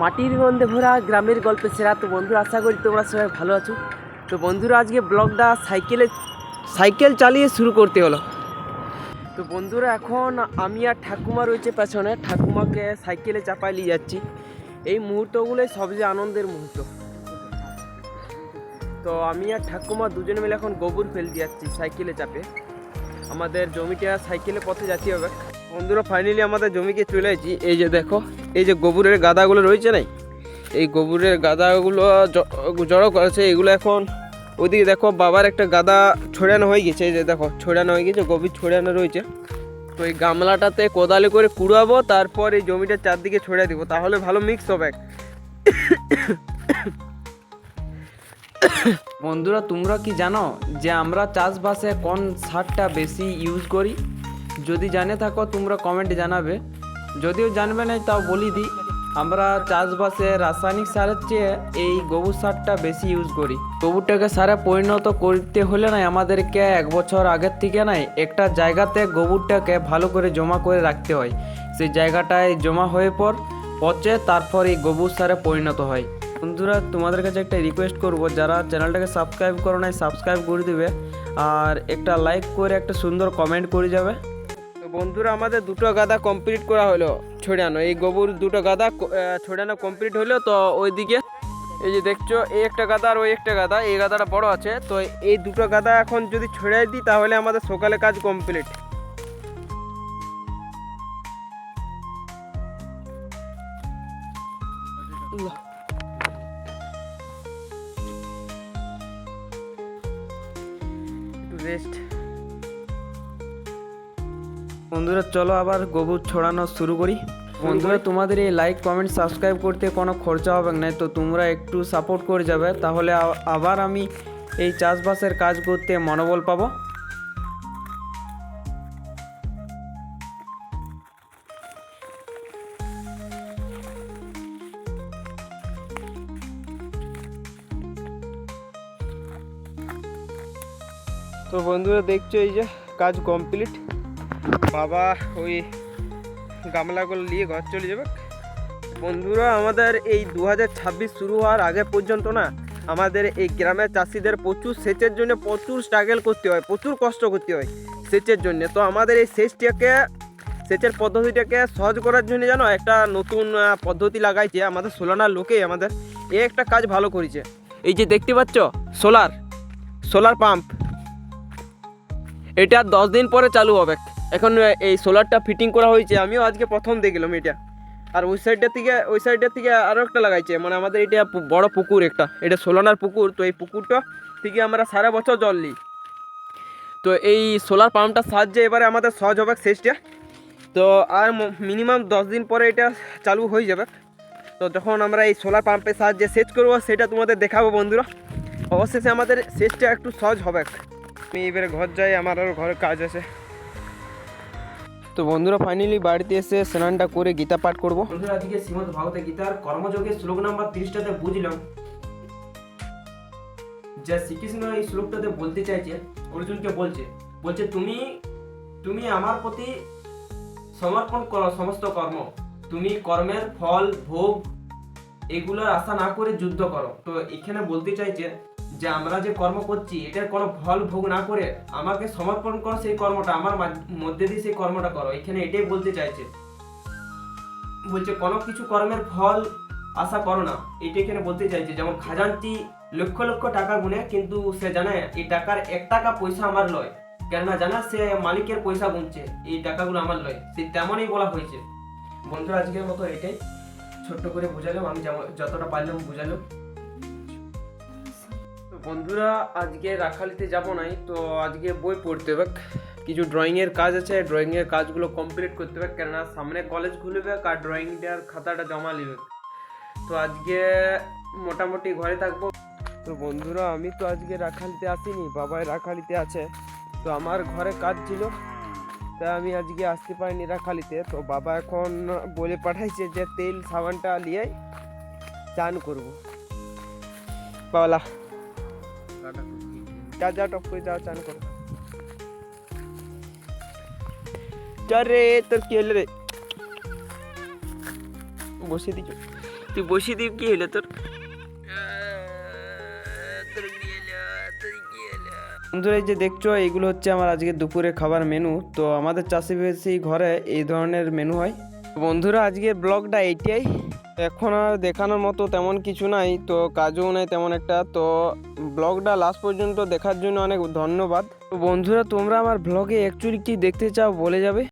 মাটির গন্ধে ভরা গ্রামের গল্পে সেরা। তো বন্ধুরা, আশা করি তোমরা সবাই ভালো আছো। তো বন্ধুরা, আজকে ব্লগটা সাইকেলে সাইকেল চালিয়ে শুরু করতে হলো। তো বন্ধুরা, এখন আমি আর ঠাকুমা রয়েছে পেছনে। ঠাকুমাকে সাইকেলে চাপায় নিয়ে যাচ্ছি। এই মুহূর্তগুলোই সবচেয়ে আনন্দের মুহূর্ত। তো আমি আর ঠাকুমা দুজনে মিলে এখন গোবর ফেল দিয়ে যাচ্ছি সাইকেলে চাপে। আমাদের জমিটা সাইকেলে পথে যেতে হবে বন্ধুরা ফাইনালি আমাদের জমিকে চলে এসেছি। এই যে দেখো, এই যে গোবরের গাদাগুলো রয়েছে নাই? এই গোবরের গাদাগুলো জড়ো করেছে, এগুলো এখন ওইদিকে দেখো, বাবার একটা গাদা ছড়ানো হয়ে গেছে। এই যে দেখো, ছড়ানো হয়ে গেছে, গভীর ছড়ানো রয়েছে। তো এই গামলাটাতে কোদালে করে কুড়াবো, তারপর এই জমিটার চারদিকে ছড়িয়ে দিব। তাহলে ভালো মিক্স হবে। বন্ধুরা, তোমরা কি জানো যে আমরা চাষবাসে কোন সারটা বেশি ইউজ করি? যদি জানে থাকো, তোমরা কমেন্টে জানাবে। যদিও জানবে না তাও বলি দিই আমরা চাষবাসে রাসায়নিক সারের চেয়ে এই গোবর সারটা বেশি ইউজ করি। গোবরটাকে সারে পরিণত করতে হলে না আমাদেরকে এক বছর আগের থেকে নাই একটা জায়গাতে গোবরটাকে ভালো করে জমা করে রাখতে হয়। সেই জায়গাটায় জমা হয়ে পর, পচে তারপর এই গোবর সারে পরিণত হয়। বন্ধুরা, তোমাদের কাছে একটা রিকোয়েস্ট করব। যারা চ্যানেলটাকে সাবস্ক্রাইব করো নাই সাবস্ক্রাইব করে দিবে। আর একটা লাইক করে একটা সুন্দর কমেন্ট করে যাবে। বন্ধুরা, আমাদের দুটো গাদা কমপ্লিট করা হলো, ছড়ানো। এই গোবর দুটো গাদা ছড়ানো কমপ্লিট হলো, তো ওইদিকে এই যে দেখছ, এই একটা গাদা আর ওই একটা গাদা, এই গাদাটা বড় আছে, তো এই দুটো গাদা এখন যদি ছড়াই দিই, তাহলে আমাদের সকালে কাজ কমপ্লিট একটু রেস্ট বন্ধুরা চলো আবার গোবর ছড়ানো শুরু করি। বন্ধুরা তোমাদের এই লাইক কমেন্ট সাবস্ক্রাইব করতে কোনো খরচা হবে না তো তোমরা একটু সাপোর্ট করে যাবে। তাহলে আবার আমি এই চাষবাসের কাজ করতে মনোবল পাবো। তো বন্ধুরা দেখছ এই যে কাজ কমপ্লিট বাবা ওই গামলাগুলো নিয়ে ঘর চলে যাবে। বন্ধুরা, আমাদের এই দু হাজার ছাব্বিশ শুরু হওয়ার আগে পর্যন্ত না, আমাদের এই গ্রামের চাষিদের প্রচুর সেচের জন্য প্রচুর স্ট্রাগল করতে হয়, প্রচুর কষ্ট করতে হয় সেচের জন্য। তো আমাদের এই সেচটাকে, সেচের পদ্ধতিটাকে সহজ করার জন্য জানো একটা নতুন পদ্ধতি লাগাইছে আমাদের সোলানার লোকেই আমাদের। এ একটা কাজ ভালো করেছে। এই যে দেখতে পাচ্ছ, সোলার সোলার পাম্প। এটা দশ দিন পরে চালু হবে। এখন এই সোলারটা ফিটিং করা হয়েছে। আমিও আজকে প্রথম দেখলাম এটা। আর ওই সাইডটার থেকে, ওই সাইডটার থেকে আরও একটা লাগাইছে। মানে আমাদের এটা বড় পুকুর একটা। এটা সোলানার পুকুর। তো এই পুকুরটা থেকে আমরা সারা বছর জল নিই। তো এই সোলার পাম্পটার সাহায্যে এবারে আমাদের সহজ হবে সেচটা তো আর মিনিমাম দশ দিন পরে এটা চালু হয়ে যাবে। তো যখন আমরা এই সোলার পাম্পের সাহায্যে সেচ করব, সেটা তোমাদের দেখাবো বন্ধুরা। অবশেষে আমাদের সেচটা একটু সহজ হবে। আমি এবারে ঘর যাই, আমার আরও ঘরে কাজ আছে। তো বন্ধুরা ফাইনালি বাড়িতে এসে স্নানটা করে গীতা পাঠ করব। বন্ধুরা আজকে শ্রীমদ ভাগবত গীতার কর্মযোগের শ্লোক নাম্বার তিরিশটাতে বুঝলাম। যে শ্রীকৃষ্ণ এই শ্লোকটাতে বলতে চাইছে, অর্জুনকে বলছে বলছে, তুমি তুমি আমার প্রতি সমর্পণ করো সমস্ত কর্ম। তুমি কর্মের ফল, ভোগ, এগুলোর আশা না করে যুদ্ধ করো। তো এখানে বলতে চাইছে যে আমরা যে কর্ম করছি, এটার কোনো ফল ভোগ না করে আমাকে সমর্পণ করো সেই কর্মটা, আমার মধ্যে দিয়ে সেই কর্মটা করো। এখানে এটাই বলতে চাইছে। বলছে, কোনো কিছু কর্মের ফল আশা করো না। এটা এখানে বলতে চাইছে, যেমন খাজানটি লক্ষ লক্ষ টাকা গুনে, কিন্তু সে জানে এই টাকার এক টাকা পয়সা আমার লয়। কেননা জানা সে মালিকের পয়সা গুনছে, এই টাকাগুলো আমার লয়। সে তেমনই বলা হয়েছে। বন্ধুরা, আজকের মতো এটাই। ছোট্ট করে বোঝালাম, আমি যতটা পারলাম বোঝালাম। বন্ধুরা, আজকে রাখালিতে যাব নাই, তো আজকে বই পড়তে হবে। কিছু ড্রয়িংয়ের কাজ আছে ড্রয়িংয়ের কাজগুলো কমপ্লিট করতে হবে, কেননা সামনে কলেজ খুলবে আর ড্রয়িংটার খাতাটা জমা নেবে তো আজকে মোটামুটি ঘরে থাকব। তো বন্ধুরা, আমি তো আজকে রাখালিতে আসিনি, বাবাই রাখালিতে আছে। তো আমার ঘরে কাজ ছিল, তাই আমি আজকে আসতে পারিনি রাখালিতে। তো বাবা এখন বলে পাঠাইছে যে তেল, সাবানটা নিয়ে চান করব। বাবলা যা যা টপ করে যাও, চান করো। চল রে, তোর কি হলো রে? বসে দিচ্ছ তুই বসিয়ে দিবি, কি হলো তোর? বন্ধুরা, এই যে দেখছ এইগুলো হচ্ছে আমার আজকে দুপুরে খাবার মেনু তো আমাদের চাষিবাসী ঘরে এই ধরনের মেনু হয়। বন্ধুরা, আজকের ব্লগটা এইটাই। এখন আর দেখানোর মতো তেমন কিছু নাই, তো কাজও নাই তেমন একটা। তো ব্লগটা লাস্ট পর্যন্ত দেখার জন্য অনেক ধন্যবাদ। তো বন্ধুরা, তোমরা আমার ব্লগে অ্যাকচুয়ালি কী দেখতে চাও বলে যাবে?